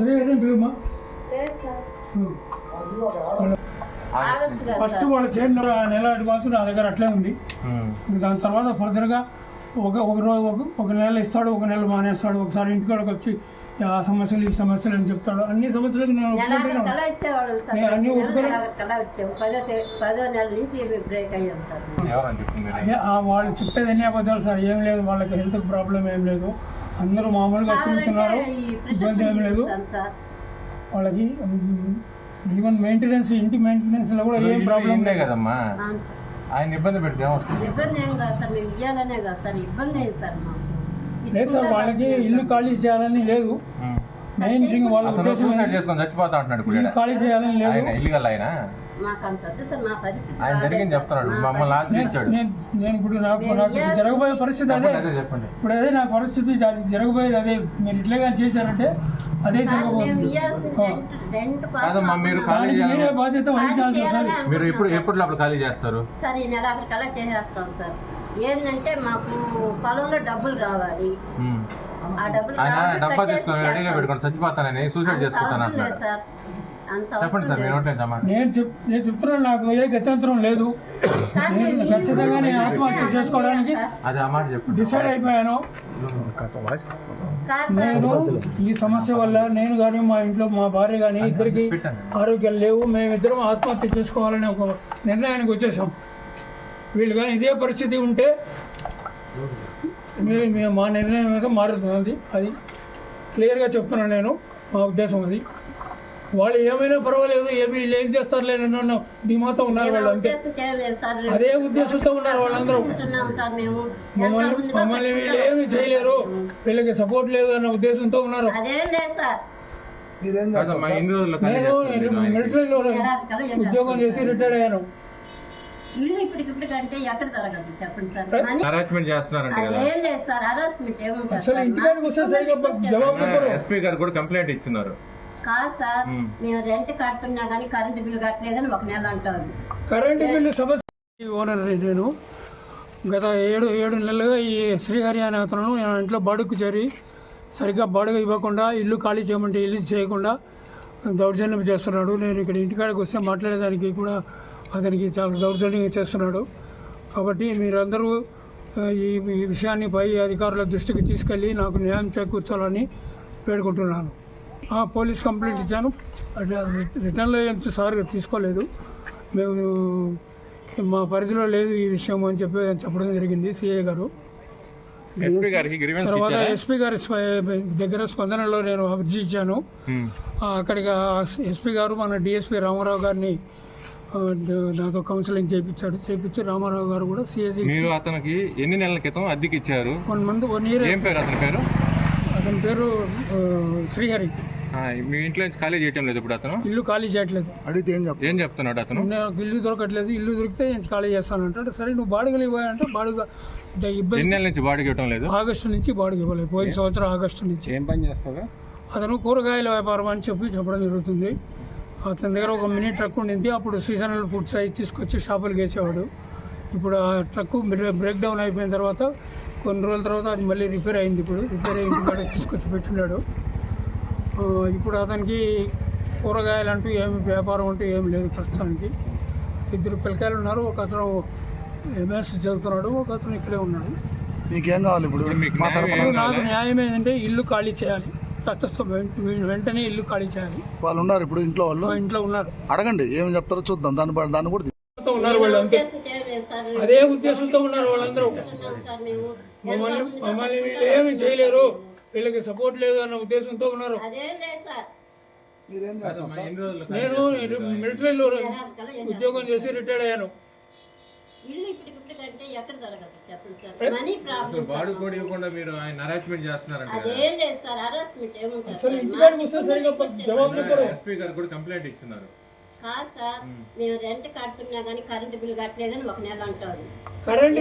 కదా ఫస్ట్ వాళ్ళ ఆ నెల అడ్వాన్స్ నా దగ్గర అట్లే ఉంది. ఉమ్. దాని తర్వాత ఫర్దర్గా ఒక ఒక రోజు ఒక ఒక నెల ఇస్తాడు ఒక నెల మానేస్తాడు ఒకసారి ఇంటికాడికి వచ్చి ఆ సమస్యలు ఈ సమస్యలు అని చెప్తాడు. అన్ని సమస్యలకు నేను అన్ని వాళ్ళు చెప్పేది అన్ని అబద్ధాలు సార్. ఏం లేదు వాళ్ళకి హెల్త్ ప్రాబ్లం ఏం లేదు. అందరూ మామూలుగా ఈ ఇబ్బంది ఏం లేదు. వాళ్ళకి ఈవెన్ మెయింటెనెన్స్ ఇంటి మెయింటెనెన్స్లో కూడా ఏం ప్రాబ్లం లేదు. కదమ్మా? ఆయన ఇబ్బంది పెడితే ఇబ్బంది ఏం కాదు సార్. మేము ఇవ్వాలనే కాదు సార్. ఇబ్బంది అయింది సార్ మాకు? లేదు సార్ వాళ్ళకి ఇల్లు ఖాళీ చేయాలని లేదు. మెయిన్ థింగ్ వాళ్ళ అతను ఉద్దేశం సూసైడ్? చేసుకొని చచ్చిపోతా అంటున్నాడు ఇప్పుడు ఈడ. ఖాళీ చేయాలని లేదు ఆయన ఇల్లు గల ఆయన మాకు అంత వద్దు సార్ మా పరిస్థితి ఆయన బాగాలేదు జరిగింది సార్. చెప్తున్నాడు మా మమ్మల్ని పరిస్థితి- ఆశ్రయించాడు నేను నేను ఇప్పుడు నాకు నాకు జరగబోయే పరిస్థితి అదే అదే చెప్పండి ఇప్పుడు అదే నా పరిస్థితి అది జరగబోయేది అదే మీరు ఇట్లే కానీ చేశారంటే అదే సార్, మేము జరగబోతుంది ఇవ్వాల్సిన ఆ. రెంట్ రెంట్ కోసం కాదమ్మా, మీరు ఖాళీ దానికి చేయాలి. మీరే బాధ్యత వహించాల్సి వస్తుంది మీరు ఎప్పుడు ఎప్పుడు లోపల ఖాళీ చేస్తారు సార్ ఈ నెల అక్కడ కలెక్ట్ చేసేస్తాం సార్ ఏంటంటే మాకు పొలంలో డబ్బులు కావాలి ఉమ్. ఆయన డబ్బా తీసుకొని రెడీగా చేస్తాం. పెట్టుకొని చచ్చిపోతానని సూసైడ్ చేసుకుంటాను అంటున్నాడు చెప్పండి సార్ మీరు నేను చెప్ నేను చెప్తున్నాను నాకు ఏ గత్యంతరం లేదు నేను ఖచ్చితంగా నేను ఆత్మహత్య చేసుకోవడానికి. అది ఆ మాట చెప్పండి డిసైడ్ అయిపోయాను. నేను ఈ సమస్య వల్ల నేను కానీ మా ఇంట్లో మా భార్య కానీ ఇద్దరికి. ఆరోగ్యాలు లేవు మేమిద్దరం ఆత్మహత్య చేసుకోవాలని ఒక నిర్ణయానికి వచ్చేసాం వీళ్ళు కానీ ఇదే పరిస్థితి ఉంటే మీ- మీ- మా నిర్ణయం మీద మారుతుంది అది. క్లియర్గా చెప్తున్నాను నేను. మా ఉద్దేశం అది. వాళ్ళు ఏమైనా పర్వాలేదు ఏమి ఏం చేస్తారులే నన్ను ధీమాతో ఉన్నారు మేము వాళ్ళు అంతే ఉద్దేశం చేయలేదు సార్. అదే ఉద్దేశంతో ఉన్నారు వాళ్ళందరూ. ఉంటున్నాం సార్ మేము. మమ్మల్ని మమ్మల్ని వీళ్ళు ఏమి చేయలేరు. వీళ్ళకి సపోర్ట్ లేదు అన్న ఉద్దేశంతో ఉన్నారు. నేను మీరు. మిలిటరీలో. ఉద్యోగం చేసి రిటైర్ అయ్యాను. ఇల్లు ఇప్పటికిప్పుడు కంటే ఎక్కడ చెప్పండి సార్. మనీ హరాస్మెంట్ చేస్తున్నారంట కదా. అదేం లేదు సార్ హరాస్మెంట్ ఏముంటుంది అసలు సార్? ఇంటికాడికి వస్తే సరిగ్గా జవాబు చెప్పరు ఎస్పీ గారు కూడా కంప్లైంట్ ఇచ్చినారు కాదు సార్ మ్మ్. మేము రెంట్ కడుతున్నా కానీ కరెంటు బిల్లు కట్టలేదని ఒక నెల అంటారు కరెంటు బిల్లు సమస్య ఓనర్ నేను గత ఏడు ఏడు నెలలుగా ఈ శ్రీహరి అనే అతను నా ఇంట్లో బాడుగు చేరి సరిగ్గా బాడుగ ఇవ్వకుండా ఇల్లు ఖాళీ చేయమంటే ఇల్లు చేయకుండా దౌర్జన్యం చేస్తున్నాడు. నేను ఇక్కడ ఇంటికాడికి వస్తే మాట్లాడేదానికి కూడా అతనికి చాలా దౌర్జన్యం చేస్తున్నాడు. కాబట్టి మీరందరూ ఈ విషయాన్ని పై అధికారుల దృష్టికి తీసుకెళ్ళి నాకు న్యాయం చేకూర్చాలని వేడుకుంటున్నాను. పోలీస్ కంప్లైంట్ ఇచ్చాను. రిటర్న్లో ఏం సార్ తీసుకోలేదు. మేము మా పరిధిలో లేదు ఈ విషయం అని చెప్పి చెప్పడం జరిగింది సిఐ గారు. తర్వాత ఎస్పీ గారి దగ్గర స్పందనలో నేను అర్జీ ఇచ్చాను. అక్కడికి ఎస్పీ గారు మన డిఎస్పీ రామారావు గారిని నాతో కౌన్సిలింగ్ చేయించాడు చేయించి రామారావు గారు కూడా సిఎస్సి మీరు అతనికి ఎన్ని నెలల క్రితం అద్దెకి ఇచ్చారు? వన్ మంత్ వన్ ఇయర్ ఏం పేరు అతని పేరు? అతని పేరు శ్రీహరి. ఆ, మీ ఇంట్లో నుంచి ఖాళీ చేయటం లేదు ఇప్పుడు అతను? ఇల్లు ఖాళీ చేయట్లేదు. అడిగితే ఏం ఏం చెప్తున్నాడు అతను? నాకు ఇల్లు దొరకట్లేదు. ఇల్లు దొరికితే నేను ఖాళీ చేస్తాను అంటాడు. సరే నువ్వు బాడుగలు ఇవ్వాలంటే బాడుగ అంటే ఇబ్బంది ఎన్ని నెలల నుంచి బాడీ ఇవ్వటం లేదు? ఆగస్టు నుంచి బాడుగ ఇవ్వలేదు. పోయిన సంవత్సరం ఆగస్టు నుంచి. ఏం పని చేస్తాడు? అతను కూరగాయల వ్యాపారం అని చెప్పి చెప్పడం జరుగుతుంది. అతని దగ్గర ఒక మినీ ట్రక్ ఉండింది. అప్పుడు సీజనల్ ఫుడ్స్ అవి తీసుకొచ్చి షాపులకు వేసేవాడు ఇప్పుడు ఆ ట్రక్ బ్రేక్ డౌన్ అయిపోయిన తర్వాత కొన్ని రోజుల తర్వాత అది మళ్ళీ రిపేర్ అయింది ఇప్పుడు. రిపేర్ అయింది కూడా తీసుకొచ్చి పెట్టినాడు ఆ, ఇప్పుడు అతనికి కూరగాయలు అంటూ ఏమి వ్యాపారం అంటూ ఏమి లేదు ప్రస్తుతానికి. ఇద్దరు పిల్లకాయలు ఉన్నారు. ఒక అతను ఎంఎస్ చదువుతున్నాడు. ఒక అతను ఇక్కడే ఉన్నాడు. మీకేం కావాలి ఇప్పుడు? నాకు? న్యాయం ఏంటంటే ఇల్లు ఖాళీ చేయాలి. తటస్థ వెంటనే ఇల్లు ఖాళీ చేయాలి. వాళ్ళు ఉన్నారు ఇప్పుడు ఇంట్లో వాళ్ళు? ఇంట్లో ఉన్నారు. అడగండి ఏం చెప్తారో చూద్దాం. దాన్ని దాన్ని కూడా ఉన్నారు వాళ్ళు అంతే ఉద్దేశం చేయలేదు సార్ అదే ఉద్దేశంతో ఉన్నారు వాళ్ళందరూ. మమ్మల్ని మమ్మల్ని వీళ్ళు ఏమి చేయలేరు. వీళ్ళకి సపోర్ట్ లేదు అన్న ఉద్దేశంతో ఉన్నారు. నేను మిలిటరీలో. ఉద్యోగం చేసి రిటైర్ అయ్యాను. ఇల్లు ఇప్పటికిప్పుడు కంటే ఎక్కడ జరగదు చెప్పండి sir. Money problem sir body కూడా ఇవ్వకుండా మీరు ఆయన హరాస్మెంట్ చేస్తున్నారంట కదా. అదేం లేదు సార్ హరాస్మెంట్ ఏముంటుంది జవాబు ఎస్పీ గారు కూడా కంప్లైంట్ ఇచ్చినారు కాదు సార్ మేము. రెంట్ కడుతున్నా కానీ కరెంటు బిల్లు కట్టలేదని ఒక నెల అంటారు కరెంట్